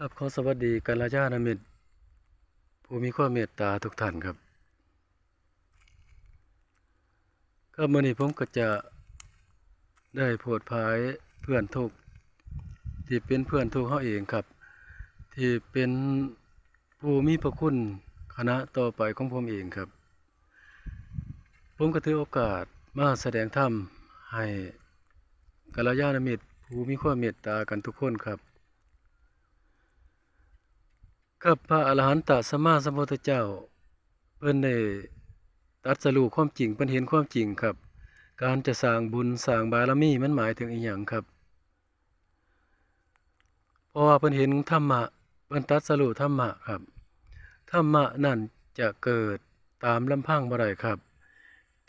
ครับขอสวัสดีกัลยาณมิตรผู้มีความเมตตาทุกท่านครับ ครับมื่อนี้ผมก็จะได้โพดพายเพื่อนทุกที่เป็นเพื่อนทุกข์เขาเองครับ ที่เป็นผู้มีพระคุณคณะต่อไปของผมเองครับ ผมก็ถือโอกาสมาแสดงธรรมให้กัลยาณมิตรผู้มีความเมตตากันทุกคนครับ กับพระอรหันตสัมมาสัมพุทธเจ้า เพิ่นได้ตัดสรู้ความจริงเพิ่นเห็นความจริงครับ การจะสร้างบุญสร้างบารมีมันหมายถึงอีหยังครับ เพราะว่าเพิ่นเห็นธรรมะเพิ่นตัดสรู้ธรรมะครับธรรมะนั่นจะเกิดตามลำพังบ่ได้ครับ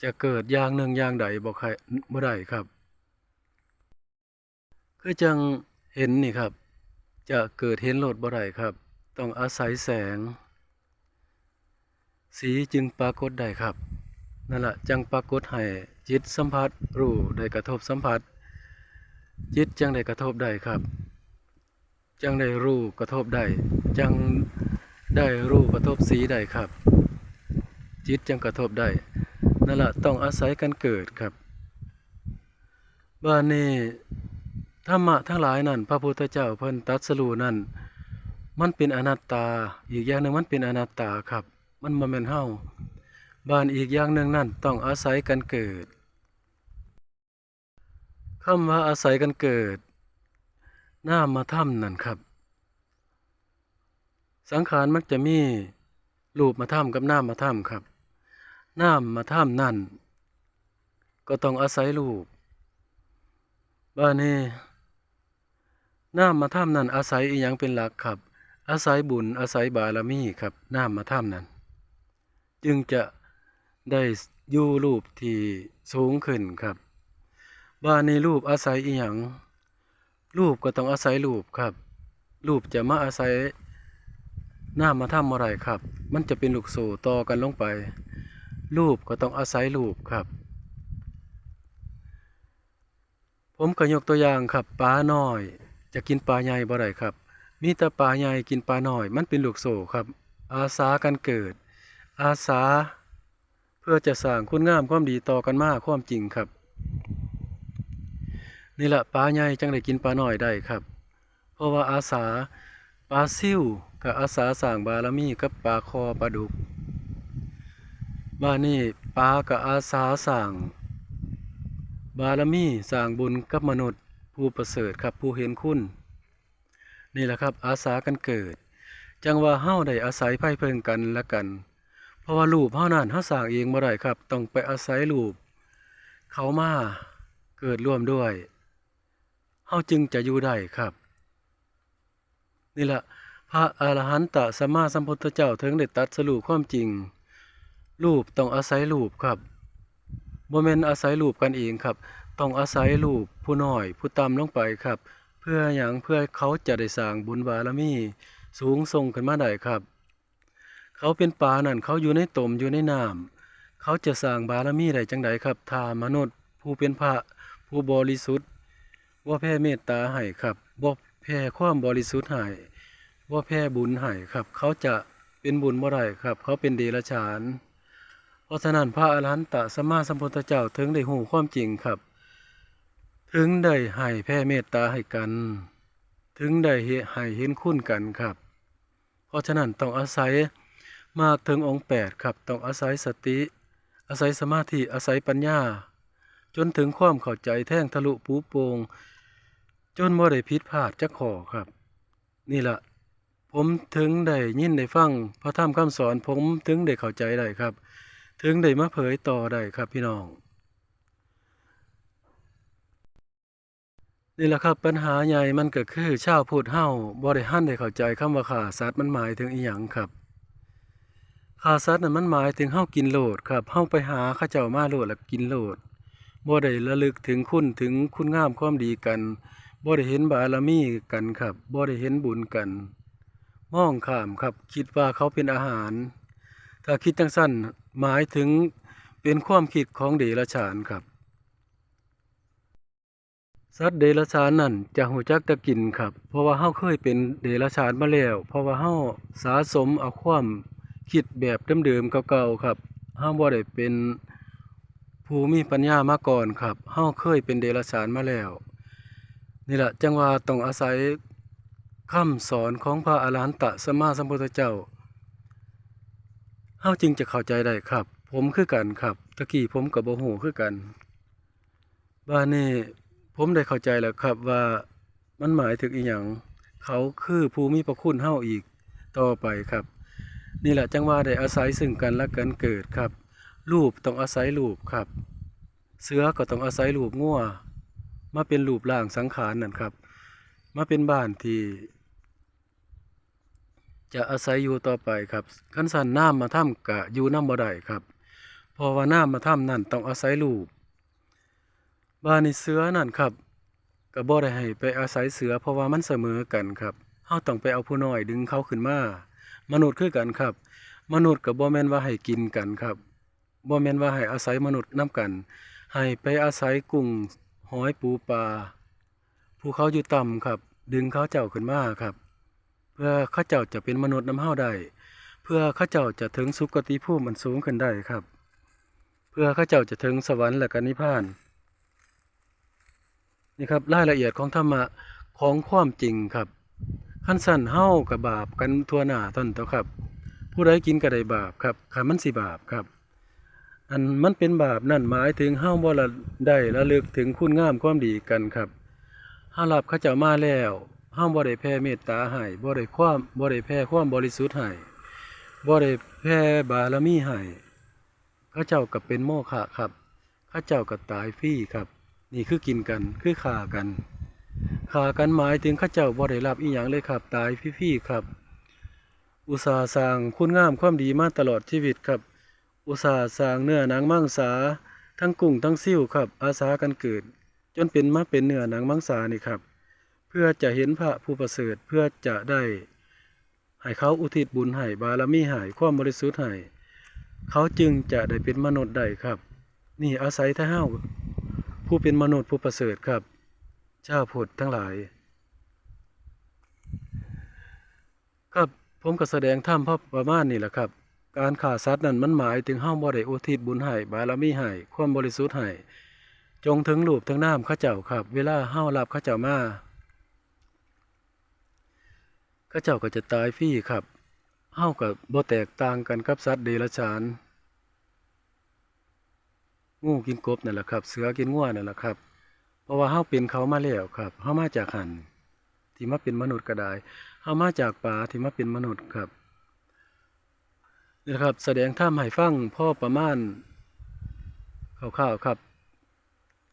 จะเกิดอย่างหนึ่งอย่างใดบ่ใครบ่ได้ครับ คือจังเห็นนี่ครับ จะเกิดเห็นโลดบ่ได้ครับ ต้องอาศัยแสง สีจึงปรากฏได้ครับ นั่นแหละจังปรากฏให้จิตสัมผัสรู้ได้กระทบสัมผัส จิตจังได้กระทบได้ครับ จังได้รู้กระทบได้ จังได้รู้กระทบสีได้ครับ จิตจังกระทบได้นั่นแหละต้องอาศัยกันเกิดครับบ้านนี้ธรรมะทั้งหลายนั่น พระพุทธเจ้าเพิ่นตรัสรู้นั่น มันเป็นอนัตตา อีกอย่างหนึ่งมันเป็นอนัตตาครับ มันบ่แม่นเฮ้าบ้านอีกอย่างหนึ่งนั่นต้องอาศัยกันเกิดคำว่าอาศัยกันเกิดน้ามาถ้ำนั่นครับ สังขารมันจะมีรูปมาถ้ำกับน้ามาถ้ำครับน้ามาถ้ำนั่น ก็ต้องอาศัยรูปบ้านนี้น้ามมาถ้ำนั่นอาศัยอีหยังเป็นหลักครับ อาศัยบุญอาศัยบารมีครับน้ำมาถ้ำนั้น จึงจะได้อยู่รูปที่สูงขึ้นครับว่าในรูปอาศัยอีหยังรูปก็ต้องอาศัยรูปครับ รูปจะมาอาศัยน้ำมาถ้ำอะไรครับ มันจะเป็นลูกโซ่ต่อกันลงไป รูปก็ต้องอาศัยรูปครับ ผมก็ยกตัวอย่างครับปลาน้อย จะกินปลาใหญ่บ่ได้ครับ มีแต่ปลาใหญ่กินปลาน้อย มันเป็นลูกโซ่ครับ อาสากันเกิด อาสา เพื่อจะสร้างคุณงามความดีต่อกันมากความจริงครับ นี่แหละปลาใหญ่จังได้กินปลาน้อยได้ครับ เพราะว่าอาสาปลาซิ่วกับอาสาสร้างบารมีกับปลาคอปลาดุกบ้านนี้ปลากับอาสาสร้าง บารมีสร้างบุญกับมนุษย์ผู้ประเสริฐครับผู้เห็นคุณ นี่แหละครับ อาสากันเกิด จังว่าเฮาได้อาศัยไพ่เพิงกันและกัน เพราะว่ารูปเฮานั้นเฮาสร้างเองบ่ได้ครับ ต้องไปอาศัยรูป เขามาเกิดร่วมด้วยเฮาจึงจะอยู่ได้ครับ นี่แหละพระอรหันตสัมมาสัมพุทธเจ้าถึงได้ตัดสรุปความจริง รูปต้องอาศัยรูปครับบ่แม่นอาศัยรูปกันเองครับ ต้องอาศัยรูปผู้น้อย ผู้ต่ำลงไปครับ พื่ออย่างเพื่อเขาจะได้สร้างบุญบารมีสูงส่งขึ้นมาได้ครับ เขาเป็นปลานั่นเขาอยู่ในตมอยู่ในน้ำเขาจะสร้างบารมีได้จังไดครับถ้ามนุษย์ ผู้เป็นพระผู้บริสุทธิ์ว่าแผ่เมตตาให้ครับว่าแผ่ความบริสุทธิ์ให้ว่าแผ่บุญให้ครับ เขาจะเป็นบุญบ่ได้ครับ เขาเป็นเดรัจฉาน เพราะฉะนั้นพระอรหันตสัมมาสัมพุทธเจ้าถึงได้หูความจริงครับ ถึงได้ให้แผ่เมตตาให้กัน ถึงได้ให้เห็นคุณกันครับ เพราะฉะนั้นต้องอาศัยมากถึงองค์แปดครับ ต้องอาศัยสติ อาศัยสมาธิ อาศัยปัญญา จนถึงความเข้าใจแท่งทะลุปูโปงจนบ่ได้ผิดพลาดจักขอครับ นี่ละผมถึงได้ยินได้ฟังพระธรรมคำสอนผมถึงได้เข้าใจได้ครับ ถึงได้มาเผยต่อได้ครับพี่น้อง นี่แหละครับปัญหาใหญ่มันก็คือชาวพูดเฮาบ่ได้หันได้เข้าใจคำว่าฆ่าสัตว์มันหมายถึงอีหยังครับฆ่าสัตว์นั้นมันหมายถึงเฮากินโลดครับเฮาไปหาเขาเจ้ามาโลดแล้วกินโลดบ่ได้ระลึกถึงคุณถึงคุณงามความดีกันบ่ได้เห็นบารมีกันครับบ่ได้เห็นบุญกันมองข้ามครับ คิดว่าเขาเป็นอาหาร ถ้าคิดจังสั้นหมายถึงเป็นความคิดของเดรัจฉานครับ สัตว์เดรัจฉานนั่นจะหูจักตะกินครับ เพราะว่าเฮาเคยเป็นเดรัจฉานมาแล้ว เพราะว่าเฮาสะสมเอาความคิดแบบเดิมๆเก่าๆครับเฮาบ่ได้เป็นผู้มีปัญญามาก่อนครับเฮาเคยเป็นเดรัจฉานมาแล้ว นี่แหละจังว่าต้องอาศัยคำสอนของพระอรหันตสัมมาสัมพุทธเจ้าเฮาจึงจะเข้าใจได้ครับ ผมคือกันครับตะกี้ผมกับบ่ฮู้คือกันบ้านนี้ ผมได้เข้าใจแล้วครับว่ามันหมายถึงอีหยังเขาคือผู้มีพระคุณเฮาอีกต่อไปครับ นี่แหละจังว่าได้อาศัยซึ่งกันและกันเกิดครับ รูปต้องอาศัยรูปครับ เสือก็ต้องอาศัยรูปงัวมาเป็นรูปร่างสังขารนั่นครับ มาเป็นบ้านที่ จะอาศัยอยู่ต่อไปครับคันสันน้ำมาถ้ำกะอยู่น้ำบ่ได้ครับพราะว่าน้ำมาถ้ำนั่นต้องอาศัยลูก บ้านในเสือนั่นครับก็บ่ได้ให้ไปอาศัยเสือเพราะว่ามันเสมอกันครับเฮาต้องไปเอาผู้น้อยดึงเขาขึ้นมามนุษย์คือกันครับ มนุษย์ก็บ่แม่นว่าให้กินกันครับบ่แม่นว่าให้อาศัยมนุษย์นํกัน ให้ไปอาศัยกุ้งหอยปูปลาผู้เขาอยู่ต่ำครับ ดึงเขาเจ้าขึ้นมาครับ เพื่อเข้าเจ้าจะเป็นมนุษย์นำเฮาได้เพื่อเข้าเจ้าจะถึงสุคติภูมิมันสูงขึ้นได้ครับ เพื่อเข้าเจ้าจะถึงสวรรค์และก็นิพพาน นี่ครับรายละเอียดของธรรมะของความจริงครับขั้นสั้นเฮากับบาปกันทั่วหน้าท่านต้าครับ ผู้ใดกินก็ไดบาปครับคันมันสิบาปครับ อันมันเป็นบาปนั่นหมายถึงเฮาบ่ละได้ระลึกถึงคุณงามความดีกันครับเฮารับข้าเจ้ามาแล้วเฮาบ่ได้แผ่เมตตาให้บ่ได้ความบ่ได้แผ่ความบริสุทธิ์ให้บ่ได้แผ่บารมีให้เขาเจ้าก็เป็นโมฆะครับเขาเจ้าก็ตายฟรีครับ นี่คือกินกันคือฆ่ากันฆ่ากันหมายถึงข้าเจ้าบ่ได้รับอีหยังเลยครับ ตายฟรีๆครับ อุตสาสร้างคุณงามความดีมาตลอดชีวิตครับ อุตสาสร้างเนื้อหนังมังสาทั้งกุ้งทั้งซิ่วครับ อาสากันเกิด จนเป็นมาเป็นเนื้อหนังมังสานี่ครับ เพื่อจะเห็นพระผู้ประเสริฐเพื่อจะได้ให้เขาอุทิศบุญให้บารมีให้ความบริสุทธิ์ให้เขาจึงจะได้เป็นมนุษย์ได้ครับ นี่อาศัยท่าเฮา ผู้เป็นมนุษย์ผู้ประเสริฐครับเจ้าพุทธทั้งหลาย ครับผมก็แสดงธรรมพระประมาณนี่แหละครับ การฆ่าสัตว์นั้นมันหมายถึงเฮาบ่ได้อุทิศบุญให้บารมีให้ความบริสุทธิ์ให้จงถึงรูปถึงน้ำข้าเจ้าครับ เวลาเฮาวรับข้าเจ้ามาข้าเจ้าก็จะตายฟรีครับเฮาก็บ่แตกต่างกันกับสัตว์เดรัจฉาน งูกินกบนั่นแหละครับ เสือกินง่วนั่นแหละครับ เพราะว่าเฮาเป็นเขามาแล้วครับเฮามาจากหันที่มาเป็นมนุษย์ก็ได้เฮามาจากป่าที่มาเป็นมนุษย์ครับนี่นะครับ แสดงธรรมให้ฟังพ่อประมาณคร่าวๆครับ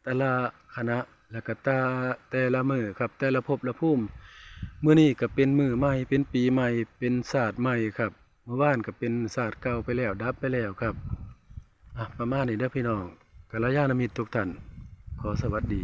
แต่ละคณะแล้วก็ตาแต่ละมือครับ แต่ละภพละภูมิมื้อนี้ก็เป็นมือใหม่เป็นปีใหม่เป็นศาสตร์ใหม่ครับเมื่อวานก็เป็นศาสตร์เก่าไปแล้วดับไปแล้วครับ อะประมาณนี้เด้อพี่น้องกัลยาณมิตรทุกท่าน ขอสวัสดี